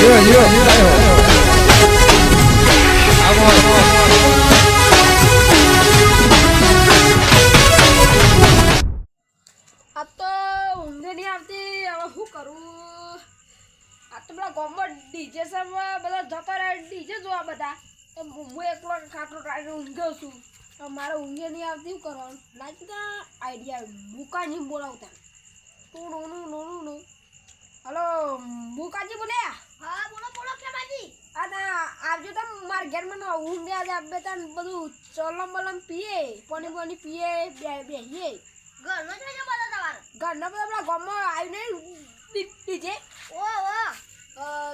જીઓ જીઓ આવો આવો આ તો ઊંઘે નહીં આવતી. હવે શું કરું? આ તો પેલા ગોમમાં ડીજે સરમાં બધા જતા રહે ડીજે જોવા બધા. તો હું એકલો ખાટલો ટાળીને ઊંઘ્યો છું. તો મારે ઊંઘે નહીં આવતી, શું કરવાનું? લાગી તો આઈડિયા બુકાજી બોલાવતા. તું નોનું નોનું નું હલો, બુકાજી બોલ્યા? હા બોલો બોલો ખેમાજી આ ના આવજો તો માર ઘેરમાં ના ઊંઘે આજે આપે તને બધું ચલમ બલમ પીએ પાણી પોની પીએ બે બેહીએ. ઘરનો જ બધા તમારો? ઘરના બધા પેલા ગામમાં આવીને ડીજે. ઓ ઓ.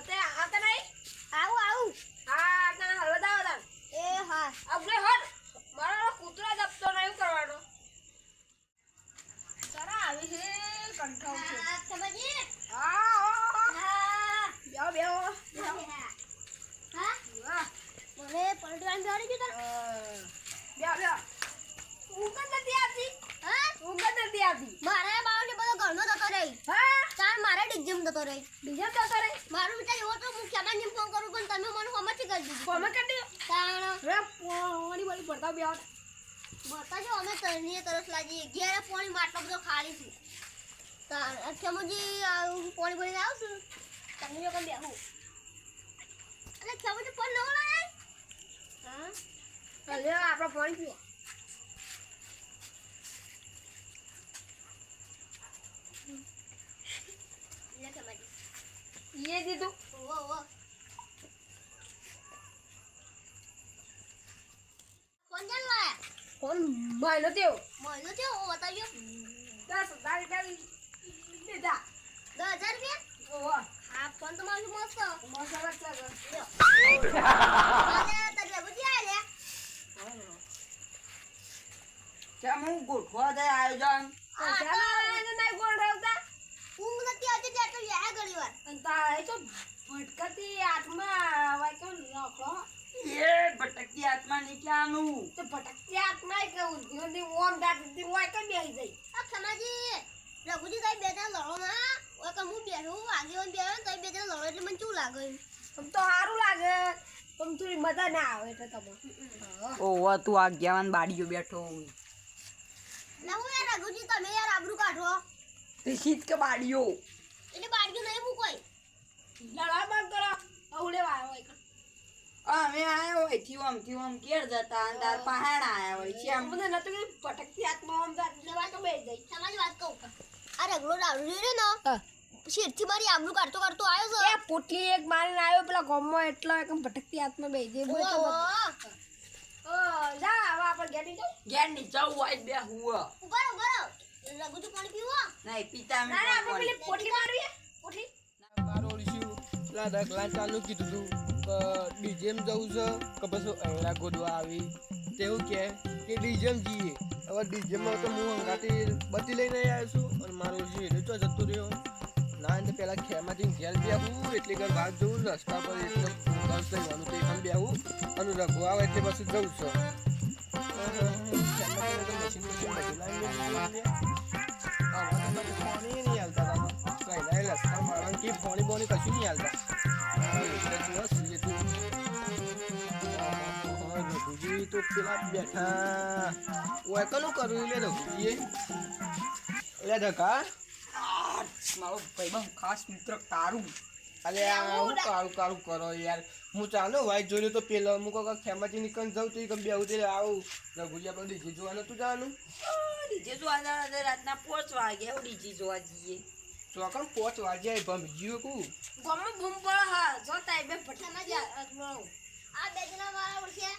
તે આવતા નહીં? આવું આવું. હા તને દાવ તને એ હા. આપણે હટ. મારો કૂતરા જપતો નહીં કરવાનો. તારા આવી છે કંઠાવ છે. હા હા. બેહો બેહો. હા મને પલટવાનું બેહાડી ગયું તને બેહો બેહો જ નથી આવતી હા જ નથી આવતી મારે બાવલે બધો ઘરનો જતો રહી હા તાર મારે ડીજેમ જતો રહી બીજા તો કરે મારું વિચાર એવો તો હું જેમ ફોન કરું પણ તમે મને સમજી કરી દીધું કોમે કરી તાણ રે પોણી વાળી ભરતા બેહો બતાજો અમે તરનીએ તરસ લાગી ઘેરે પાણી માટલો બધો ખાલી છું તાણ મુજી પાણી ભરીને આવું છું તમે જો કેમ બેહું અરે ખેમુજી પણ નવો લાય હા લે આપણે પાણી પીવો લે ખેમાજી એ દીધું ઓ ઓ ફોન ચાલ લાયા ફોન માયનો તેવો મળ્યો છે ઓ બતાવ્યો દસ હજાર રૂપિયા દીધા દસ હજાર રૂપિયા ઓહો હા ફોન તો મારું મસ્ત. તારી લે કેમ હું ગોઠવા દે આયોજન? ઊંઘ નથી આવતી ત્યાં તો યા ઘણી વાર. અને તા એ તો ભટકતી આત્મા વાય કેમ નખો એ ભટકતી આત્મા ની ક્યાંનું? તો ભટકતી આત્મા કે ઉદ્યોગની ઓમ દાદી હોય તો બેહી જાય. આ ખમાજી રઘુજી તારી બે જણા લડો ના ઓય કે હું બેઠું આગેવાન બેઠો તારી બે જણા લડો એટલે મને શું લાગે? આમ તો સારું લાગે. પણ થોડી મજા ના આવે એટલે તમે ઓવા તું આગેવાન બાડીઓ બેઠો ના હું યાર રઘુજી તમે યાર આબરૂ કાઢો. તે શીત કે બાડીઓ? એટલે બાળકી નહીં મૂકોય લડા બંધ કરો. અવડે વાયો હોય. અમે આયા હોયથી ઓમથી ઓમ કેર જતા અને તાર પહાડ આયા હોય છે આમ. મને નતું કે આત્મા ઓમ વાય તો બેહી જાય તમારી વાત કહું આ રગડો રહ્યો ને? હા. શેઠથી મારી આબરૂ કાઢતો કાઢતો આવ્યો છે. પોટલી એક મારીને આવ્યો પેલા ગોમમાં એટલો એકમ ભટકતી હાથમાં બેસી બોલ તો ઓ જા હવે આપણે ઘેરી જાઉં ઘેરની આઈ બે હુવા ઊભા ઊભા રહો. રઘુજી પાણી પીવો. નહીં પીતા ના ના આપણે પેલી પોટલી મારવી પોટલી? મારો ઓળશ્યું પેલા રગલા ચાલુ કીધું તું ડીજેમ જવું છે કે પછી અહેરા ગોદવા આવી. તેવું કે કે ડીજેમ જઈએ. હવે ડીજેમમાં તો હું હંગાથી બધી લઈને આવ્યો છું અને મારો હેડો ચો જતો રહ્યો. ના એને પેલા ખેમાંથી ઘેર બેહું એટલે ઘર બહાર જવું રસ્તા પર એટલે બસ જવાનું તો એમ બેહું અને રઘુ આવે એટલે પછી જવું છું. પાણી બોણી કશું નહીં હાલતા. એટલે રઘુજી તો પેલા બેઠા. ઓય કનું કર્યું લે રઘુજીએ? લે ધકા મારો ભાઈબંધ ખાસ મિત્ર તારું. અલે આ હું કાળું કાળું કરો યાર. હું ચાલો વાઈટ જોયું તો પેલો હું કહું ખેમાથી નીકળી જાઉં તો ગમે આવું તે આવું રઘુજી આપણે ડીજે જોવાનું તું જવાનું? ડીજે જોવાના જવા રાતના પાંચ વાગે ડીજે જોવા જઈએ. ચોકણ પોચ વાગ્યા ભમજીઓ કુ? ભમ ભમ પડે હા જો તાઈ બે ભઠાના જ આ બે જણા મારા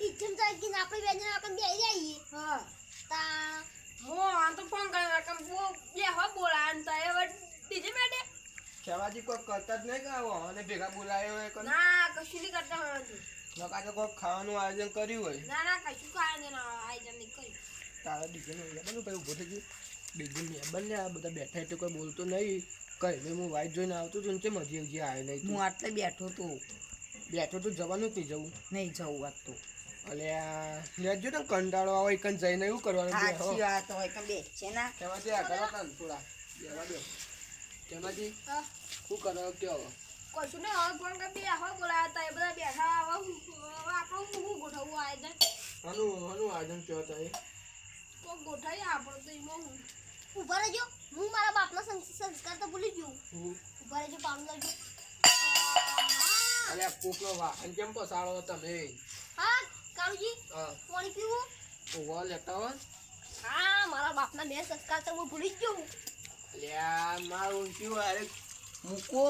ઈચ્છમ ચાલી આપણે બે જણા આપણે બે જઈએ. હા. તા મો આ તો ફોન કર્યો કે બો બે હો બોલા અને તાઈ હવે ડીજે મેડે. ખેમાજી કોઈ કરતા જ નહીં ગાવો અને ભેગા બોલાયો હોય કોઈ ના કશું નહીં કરતા નકા તો કોઈ ખાવાનું આયોજન કર્યું હોય. ના ના કશું કાંઈ નહીં ના આઈ જમ નહીં કર્યું. તારા ડીજે નો ભાઈ ઊભો થઈ ગયો. ડીજે મેં ને આ બધા બેઠા એટલે કોઈ બોલતો નહીં. કઈ હું વાઈટ જોઈને આવતો હતો ને તે મજી હજી આવ્યો નહીં હું તું. આટલે બેઠો તો. બેઠો તો જવાનું જ નહીં જવું. નહીં જવું આજ તો. અલે આ લેજો ને કંટાળો આવે કન જઈને એવું કરવાનું સાચી વાત હોય કે બે છે ના. ખેમાજી આ કરો તન થોડા. બેવા દો. હા. શું કરો કયો? કશું ને હવે ફોન કરી બે હવે બોલાયા હતા એ બધા બેઠા હવે આપણું શું ગોઠવવું આ હનું હનું આયોજન કેવો થાય કોક ગોઠવીએ આપણે તો એમાં હું. ઊભા રહેજો. હું મારા બાપનો સંસ્કાર તો ભૂલી ગયું. હું? ઊભા રહેજો પાણી લાવજો અલ્યા કોકનો વાહન કેમ પસાડો તમે? હા કાળુજી હા. પાણી પીવું ઓવા લેતા હોય હા મારા બાપના બે સંસ્કાર તો હું ભૂલી જ ગયું મારું શું અરે મૂકો.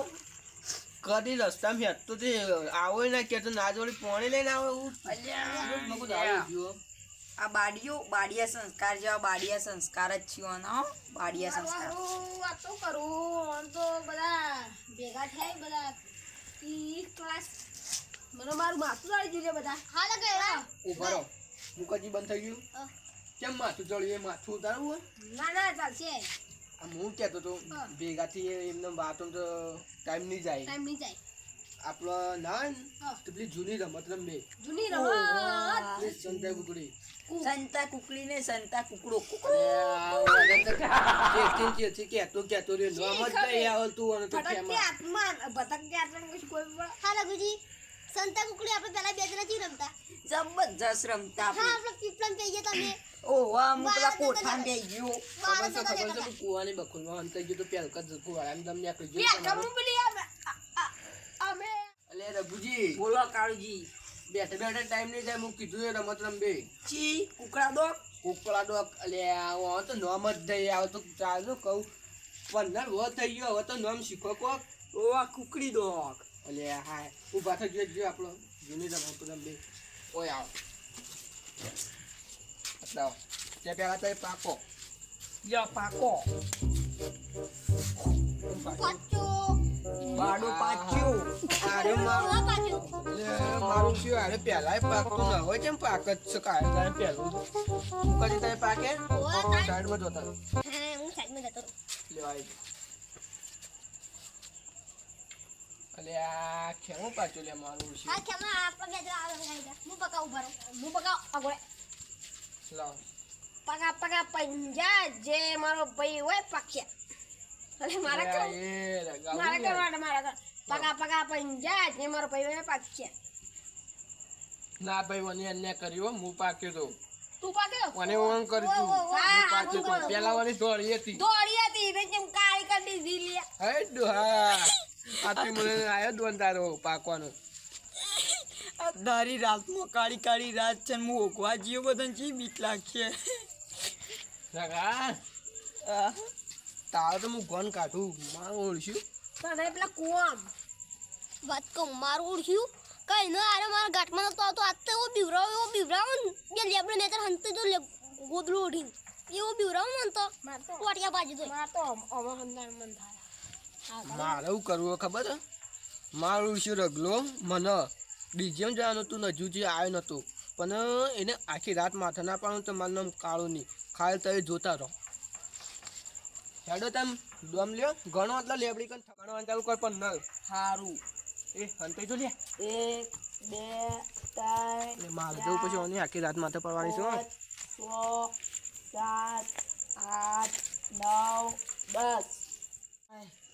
કદી રસ્તામાં હેઠતો તે આવો ના કે તો ના જોડી પોણી લઈને આવે હું અલ્યા. મગું દારૂ પીવો. આ બાડીઓ બાડિયા સંસ્કાર જેવા બાડિયા સંસ્કાર જ છે આના, હો. બાડિયા સંસ્કાર. વાત તો કરું. આમ તો બધા ભેગા થાય બધા. ઈ ક્લાસ મને મારું માથું ચડી ગયું છે બધા. હા લગે ઊભા રહો. મુકાજી બંધ થઈ ગયું? કેમ માથું ચડ્યું એ માથું ઉતારવું હોય? ના ના ચાલશે. આમ હું કહેતો તો ભેગાથી એમને વાતો તો ટાઈમ નહીં જાય. ટાઈમ નહીં જાય. આપણો નાન તો પેલી જૂની રમત રમે જૂની રમત. સંતા કુકડી. સંતા કુકડી ને સંતા કુકડો. કેતો કેતો રે નામ જ નહીં આવતું અને તો કેમાં? આત્મા કે આત્મા કોઈ હા લગુજી સંતા કુકડી આપણે પહેલા બે જણા થી રમતા. જબરજસ્ત રમતા હા આપણે. પીપળમ કહીએ તમે. ઓહો હું પેલા કોઠામાં ગયો. ખબર બાર છે ખબર હું કુવાની બખુલમાં અંતર ગયો તો પેલકા જ કુવાળામાં તમને આખું બે કમ બોલી અમે. અલે રઘુજી બોલો કાળુજી. બેઠે બેઠે ટાઈમ નહીં થાય હું કીધું એ રમત રમબે. ચી કુકડા દો કુકડા દો અલે આવો તો નોમ જ થઈ આવો તો ચાલો કહું. પંદર વો થઈ ગયો હવે તો નોમ શીખો કોક. ઓ આ કુકડી દોગ અલે હા ઊભા થઈ ગયો જો આપણો જૂની રમત બે. ઓય આવો. એટલે તે પહેલાં તો પાકો. યા પાકો. બાડો પાચ્યો અરે મારું. હા એટલે મારું શું અરે પેલા પાકતું ન હોય કેમ પાક જ છે? કાય તારે પેલું કદી તારે પાકે? સાઈડમાં જોતા હા હું સાઈડમાં જતો લેવાય. અલે આ ખેમું પાછો લે મારું છે આ ખેમા આ પગે જો આગળ લગાડી દે. હું પકા ઉભરો હું પકા અગોળે લાવ. પગા પગા પંજા જે મારો ભાઈ હોય પક્યા. અલે મારા કે આ મારા ને. કરવા મારા પગા પગા પંજા જે મારો ભાઈ હોય પક્યા. ના ભાઈ મને અન્ય કર્યું હો, પાક્યો તો. તું પાક્યો? મને ઓન તું. પાક્યો પેલા વાળી દોડી હતી. દોડી હતી ને જેમ કાળી કરી દીધી લે હે ડોહા. આથી મને આયો દોન તારો પાકવાનો. દારી રાતમાં કાળી કાળી રાત છે હું ઓગવા જીવ બધાને ચી બીક લાગશે? રગા તારો તો હું ગોન કાઢું મારું ઓળશું તને પેલા કુવામ વાત કહું મારું ઓળશું કઈ ન આરે મારા ગાંઠમાં નતો આવતો. આજ તો એવો બીવરાવો એવો બીવરાવો ને. બે લેબડે મેં તાર હંતે જો લે ગોદડું ઓઢીને. એવો બીવરાવો મન તો. માર તો વાટિયા બાજુ તો માર તો અમર હંદાણ મન થાય. મારે એવું કરવું ખબર છે? મારું શું રગલો મને ડીજેમ જવાનું હતું તું નજુજી આવ્યો નહોતું પણ એને આખી રાત માથા ના પાડું તો મારું નામ કાળું નહીં. ખાલી તમે જોતા રહો. હેડો તેમ દમ લ્યો. ઘણો એટલે લેબડી કન ઘણો ચાલુ કર પણ ન સારું એ હંતે જો લે એક બે ત્રણ મારે જવું પછી ઓની આખી રાત માથે પડવાની છે હો. છ સાત આઠ નવ દસ.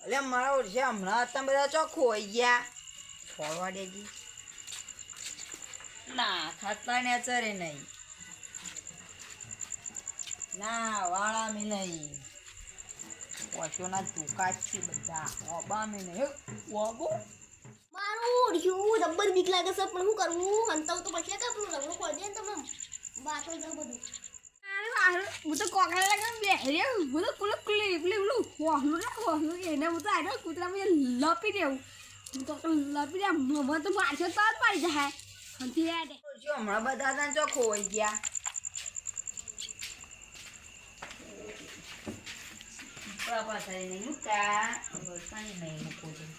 એટલે મારા ઓળશે હમણાં તમે બધા ચોખ્ખું હોય ગયા. ફોરવા દેજી ના ખાતા ને અચરે નહીં. ના વાળા મી નહીં. ઓછોના ટૂંકા છે બધા. ઓબા મી નહીં ઓબો. મારું ઓળખ્યું રબર બીક લાગે છે પણ શું કરવું હંતાવું તો પછી કે પેલું રગડું ખોલી દે ને તમે બાટો જ બધું. હું તો કોકરા લાગે બેહરી હું તો કુલ કુલી પેલી પેલું હોહલું ના હોહલું એને હું તો આડો કૂતરામાં લપી દેવું હું તો લપી દે મમ્મા તો મારશે તો જ પડી જાય હંતી યાદ ઓળશ્યો હમણાં બધા ત્યાં ચોખ્ખું હોય ગયા કપડા પાથરી નહીં મૂકા વરસાદી નહીં મૂકવું છું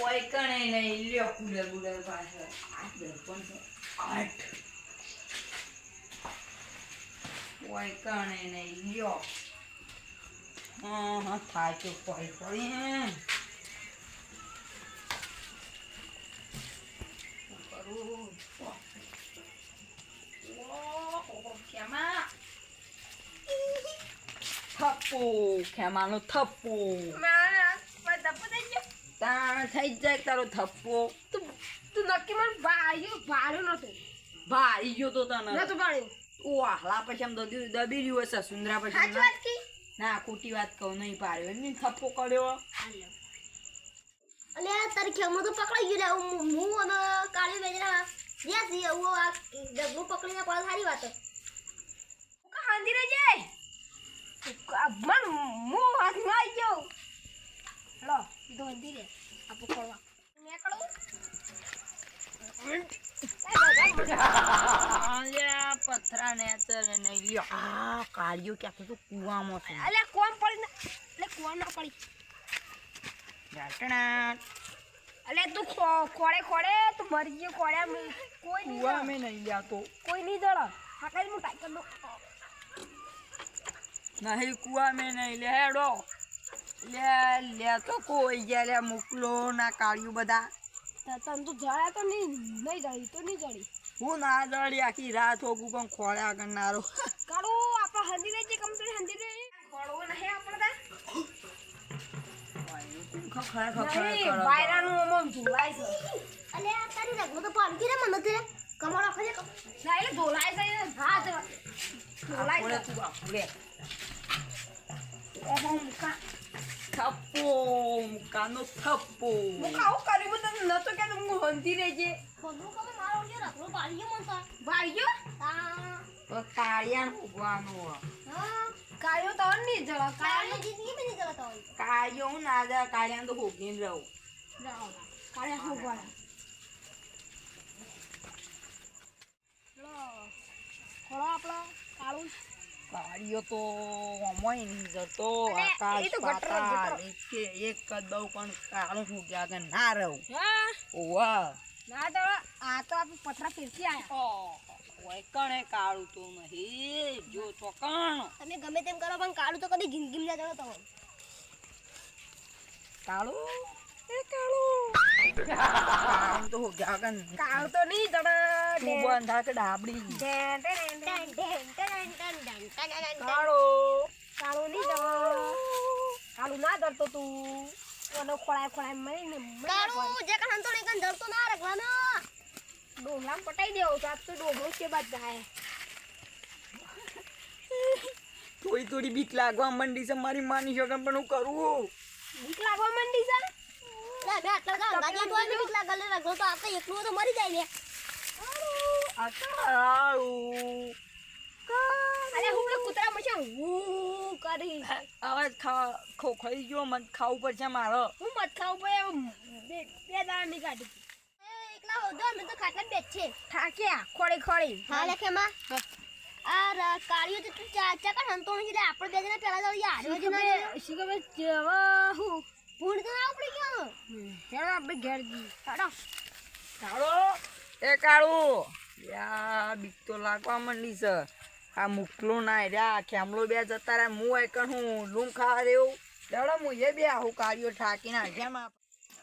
ઓય કણે નહીં લ્યો કુલર બુલર પાછળ આઠ દર્પણ છે આઠ ઓય કણે નહીં ગયો હા થાય તો કોઈ કોઈ કરું? થપ્પુ ખેમાનું થપ્પુ. તાણ થઈ જાય તારો થપ્પો. તું નક્કી મને ભાઈ ભાડ્યો નતું ભારી ગયો તો તને નતો ભાડ્યો ઓ આહલા પછી આમ દબી દબી રહ્યું હશે સુંદરા પછી સાચી વાત કી? ના ખોટી વાત કહું નહીં પાડ્યો. એની થપ્પો કર્યો. અને આ તારી ખેમો તો પકડાઈ ગયો હું હું અને કાળી બેજરા જ્યાં છીએ હું આ ડગલું પકડીને પડે સારી વાત. કા હાંધી રહી જાય? મન મો હાથમાં આવી ગયો લો ઈ તો રે આ પકડવા. નીકળું. પથરા ને નહીં આ કાળિયો તો કુવામાં છે. અલે કોમ પડી ના કોમ ના પડી. ઘાટણા અલે તું ખોડે ખોડે તું મરી ગયો ખોડે કોઈ નહીં કુવા જળ. મેં નહીં લ્યા તો. કોઈ નહીં જળ. હાકાઈ હું ટાઈકર નો નહીં કુવા મેં નહીં લેડો લે લે તો કોઈ ગયા લે મોકલો ના કાળિયું બધા. તને તો જળ્યા તો નહીં નહીં જળી તો નહીં જળી હું ના દળી આખી રાત હોગું પણ ખોળ્યા કરનારો કાળું આપણે હંધી રે જે કમ્પ્લીટ હંધી રે ખોડવો નહીં આપણે ધોલાય થપ્પો કાનો થપ્પો હું કાઉ કરી બુ તને નતો કે તું હું હંધી રહેજે. બધું કમે મારો જે રખરો પાળીયો મનતા ભાઈયો તો. કાળિયા ભગવાનો હા. કાયો તો ની જળા કાળિયા જીતી બની જળા તો કાયો હું ના જા કાળિયા તો ભોગીન રહું. રહું. કાળિયા ભગવાન લો. ખોળો આપણો કાળું. કાળિયો તો અમાય નહીં જતો આકાશ પાતાળ ગટરો. એકે દઉં પણ કાળું ફૂગ્યા કે ના રહું. ઓવા. ના તો આ તો આપણે પથરા ફેરથી આયા. કોઈ કણે કાળું તો નહીં. જો તો કણ. તમે ગમે તેમ કરો પણ કાળું તો કદી જિંદગીમાં ના જતો કાળું? Eh, kalau jangan. Kalau tuh nih jangan. Tuhan tak kedabli. Kalau kalau nih jangan. Kalau nado tuh tuh. Kalau kulai kulai. Kalau jangan hantu nih kan jatuh narik mana. Duh, lang petai dia usah tuh. Eh. Tuh itu dibit lagu mandi sama mari manis akan penuh karu. Bit lagu. લે બે આટલા બધા અંદાજે તો બીક લાગે લે રગલો તો આપણે એકલું તો મરી જાય લે આ અરે હું પેલા કૂતરા પછી હું કરી હવે ખા ખોખઈ ગયો મત ખાવું પડશે મારે. હું મત ખાવું પડે બે કાઢી એકલા હોદો અમે તો ખાટલા બેઠ છે થાક્યા ખોડી ખોડી હા લેખે આ ર- કાળીઓ તો તું ચા ચા કણ હંતો નથી આપણે બે જણા પેલા તો યાર જો ના શીખવે હું ભૂંડ તો ના ઉપડી ગયો. હેડો આપણે ઘેર જઈએ. હેડો કાળો એ કાળું. યા બીક તો લાગવા માંડી છે. આ મુકલો ના રહ્યા ખેમલો બે જતા રહ્યા હું એક હું લૂમ ખાવા દેવું? ચાલો હું એ બે આવું કાળીઓ ઠાકીને જેમ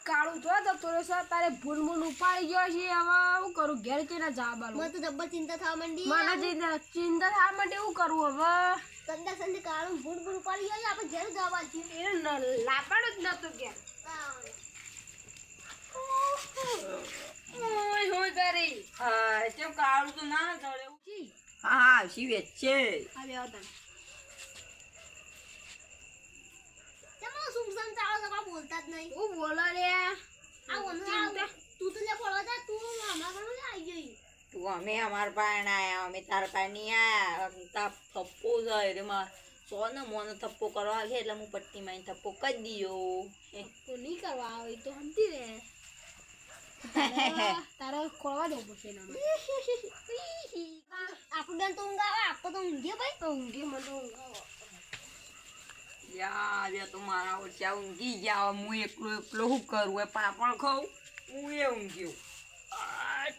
કાળું જો જતો સર તારે ભૂલ મૂલ ઉપાડી ગયો છે. હવે હું કરું? ઘેર કેના જા બાલ મને તો જબ્બર ચિંતા થવા માંડી મને ચિંતા ચિંતા થવા માટે હું કરું હવે? સંડા સંધે કાળું ભૂડ ભૂડ પડી ગયો આપણે ઘેર જવા છીએ એ લાપાડું જ નતું ઘેર. ઓય હોય કરી? કેમ કાળું તો ના ચડે જી. હા હા શિવે છે. હવે આવતા ચલો સુખ સંચાળો તો બોલતા જ નહીં. હું બોલો રે આ ઓનો આ તું તો લે પડવા જા તું હમણાં ઘણું લે આવી ગઈ તું અમે અમાર પાસે ના આયા અમે તાર પાસે નહીં આયા. તા થપ્પો જાય રે માર. સો ને મોને થપ્પો કરવા આવે એટલે હું પટ્ટી માં થપ્પો કરી દીયો. તો નહીં કરવા આવે તો હમતી રે તારે- તારે ખોળવા દેવું પડશે એના આપણું બેન તો ઊંઘ આવે આપતો તો ઊંઘીએ ભાઈ. તો ઊંઘી મને તો ઊંઘ આવે. યા બે તો મારા ઓછા ઊંઘી ગયા. હું એકલો એકલો શું કરું? એ પાપણ ખાઉં? હું એ ઊંઘ્યો આટ.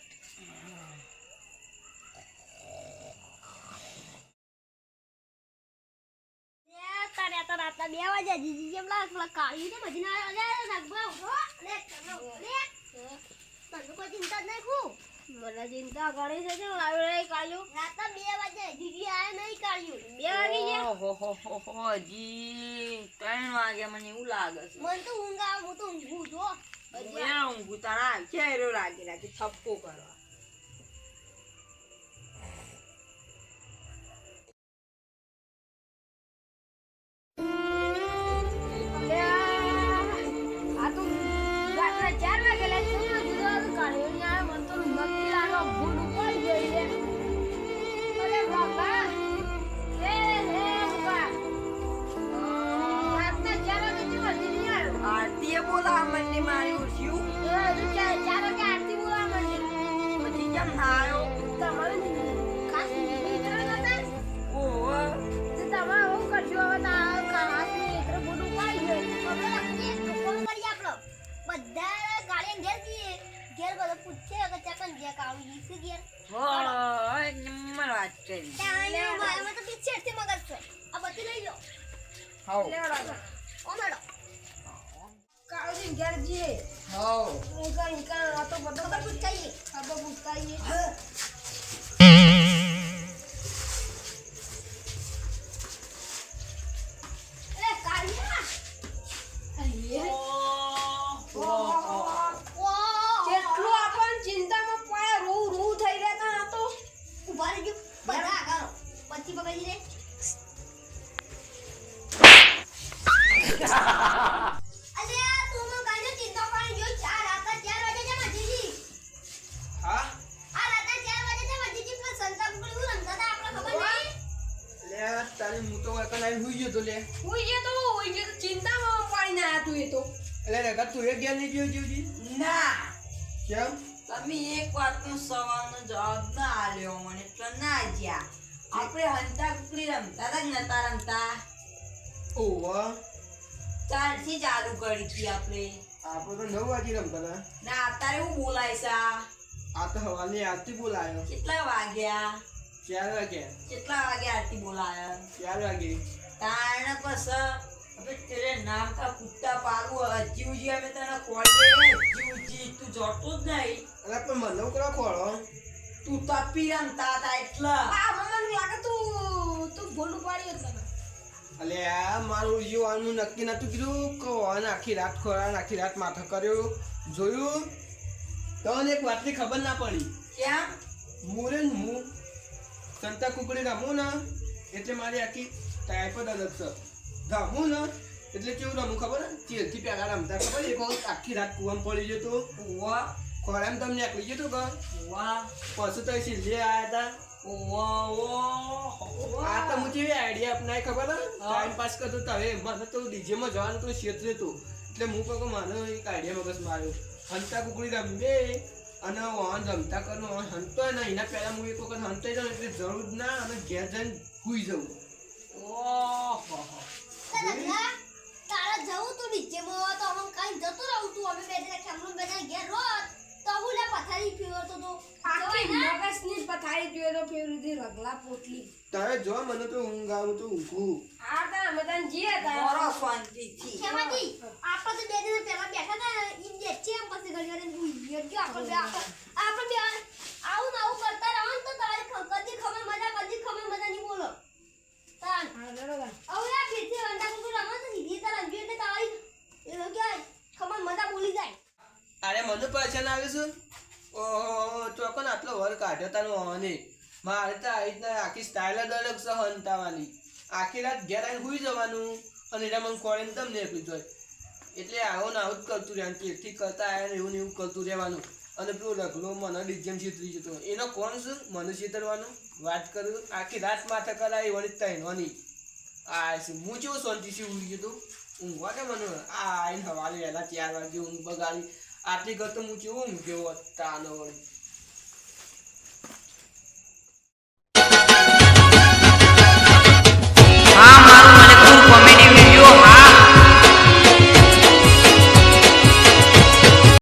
લે તારે આ તો બે વાગ્યા જીજી જેમ લાગે પેલા કાળી ને બધી ના લે રગબા ઉઠો લે ચલો લે. તને કોઈ ચિંતા જ નહીં ખું મને ચિંતા ઘણી છે કે આવ્યો નહીં કાઢ્યું રાતના બે વાગે દીદી આયા નહીં કાળ્યું બે વાગે ઓહો હો હો હો હજી ત્રણ વાગે મને એવું લાગે છે. મને તો ઊંઘ આવે હું તો ઊંઘું જો ઊંઘું તારા ક્યારે લાગી રાખી થપ્પો કરવા. આરતીએ બોલાવા માંડી મારી ઉઠ્યું ચાર વાગે આરતી બોલાવા માંડી પછી કેમ ના આવ્યો? તમારે ખાસ નીકળ્યા નતા ઓહો. તમારે શું કરશો હવે ના ખાસ નીકળે ભૂલ પડી ગઈ ફોન કરીએ આપણો બધા ગાડી ઘેર જઈએ. ઘેર બધો પૂછે કે ચકન જે કાવી ઈ ઘેર? હો. મારામાં તો પીછેડથી મગજ છે આ બધી લઈ લો હો લેવડાવો ઓ મેડો કાળજી ઘેર જઈએ હો નીકળ નીકળ આ તો બધો એટલે તું એક જ્ઞાન નહીં ગયો જીવજી ના. કેમ? તમે એક વાતનો સવાલનો જવાબ ના આલ્યો મને એટલે ના જ્યા. આપણે હંતા કુકડી રમતા હતા નતા રમતા? ઓવા ચારથી ચાલુ કરી હતી આપણે. આપણે તો નવ વાગે રમતા હતા. ના અત્યારે હું બોલાય છે. આ? તો હવાની આરતી બોલાયો. કેટલા વાગ્યા? ચાર વાગ્યા. કેટલા વાગે આરતી બોલાયા? ચાર વાગે. તારણ હવે તેરે નામ કા કુત્તા પાડું અજીવજી અમે તને કોળીએ અજીવજી તું જોતો જ નહીં. અલા પણ મને કરો ખોળો. તું તાપી રમતા તા એટલા. આ મને લાગે તું તું ભૂલ પાડ્યો તને અલે આ મારું જીવાનું નક્કી નતું કીધું. કે આખી રાત ખોરા આખી રાત માથો કર્યો. જોયું? તને એક વાતની ખબર ના પડી. કેમ? મુરે હું સંતા કુકડી રમું ને એટલે મારી આખી ટાઈપ જ અલગ છે. રમું ને એટલે કેવું રમું ખબર ને ચેરથી પહેલા રમતા ખબર એક વખત આખી રાત કુવામાં પડી જતો વાહ ખોરામ તમને નીકળી જતો કે વાહ પછી તો સિલ્લી આવ્યા હતા આ તો હું જેવી આઈડિયા અપનાય ખબર ટાઈમ પાસ કરતો હવે મને તો ડીજેમાં જવાનું તો ક્ષેત્ર હતું એટલે હું કહું કે એક આઈડિયા મગજ માર્યો. હંતા કુકડી રમવે અને વાહન રમતા કરનો વાહન હંતો ને એના પહેલાં હું એક વખત હંતાઈ જાઉં એટલે જરૂર ના અને ઘેર જઈને સુઈ જવું. ઓહો રગલા તારા જવું તું નીચેમાં તો અમે કાંઈ જતું રહું તું. અમે બે જણા ખેમલું બે જણા ઘેર રોત તો હું લે પથારી ફેરવતો તો આખી જવાય ના? પથારી પીયો તો દી રગલા પોટલી. તારે જો મને તો ઊંઘ આવું તો ઊંઘું. આ તા અમે તને આપણે તો બે જણા પહેલા બેઠા હતા ઈ બે છે એમ પછી ઘડી વાર ઊંઘી ગયો. આપણે બે આપણે બે આવું ને આવું કરતા રહો ને તો તારે કદી ખબર મજા કદી ખબર મજા નહીં બોલો. તાન. આ ફીરથી અંડા કુકુ રમો તો સીધી તાર અંજુ એટલે તારી એ લોકો ખબર મજા બોલી જાય. અરે મને પૈસા આવે છે. ઓહો ચોકન આટલો વર કાઢ્યો તારો વાહને મારે તો આવી રીતના આખી સ્ટાઇલ જ અલગ છે હંતાવાની. આખી રાત ઘેર આવીને સુઈ જવાનું અને એના મને કોળીને તમને પીધો એટલે આવો ને આવું જ કરતું રહેવાનું તેથી કરતા આવ્યા ને એવું ને એવું કરતું રહેવાનું. અને પેલો રગલો નડી જેમ છેતરી જતો એનો કોણ શું મને છેતરવાનો વાત કરું? આખી રાત માથે કરાવી વળી તૈનવાની આ હું શાંતિ શાંતિથી ઉડી જતો ઊંઘવા ને મને. આ આઈને હવાલે વહેલા ચાર વાગે ઊંઘ બગાડી. આટલી કરતો હું કેવો ઊંઘ્યો હોત તાનો વળી.